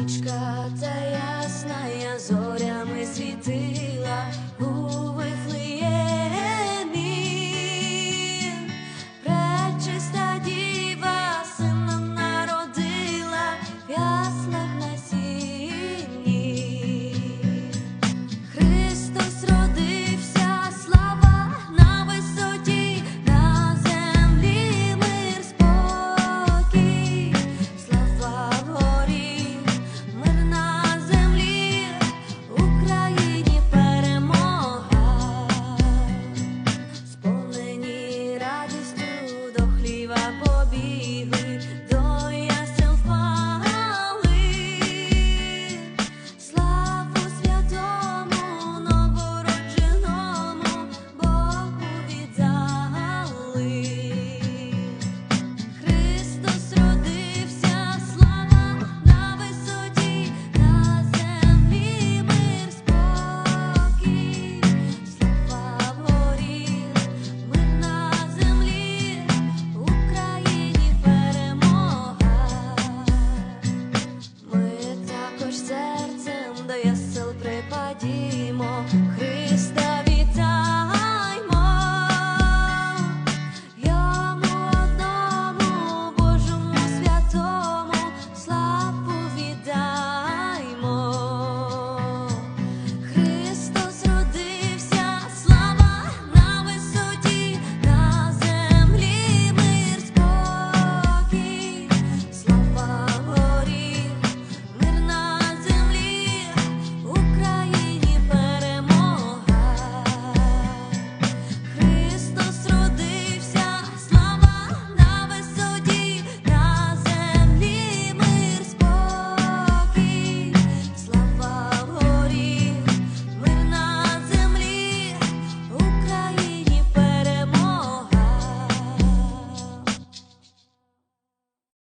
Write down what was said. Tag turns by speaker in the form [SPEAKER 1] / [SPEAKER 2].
[SPEAKER 1] Нічка та ясна, я зорями світила.